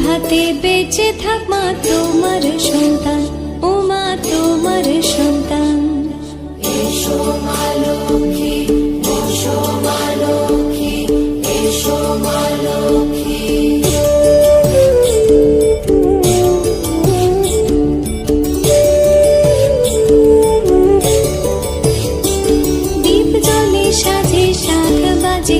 ভাতে বেঁচে থাক মা তোমার সন্তান। ও মা তোমার সন্তান। এসো মা লক্ষ্মী এসো সাজে শাখ বাজে।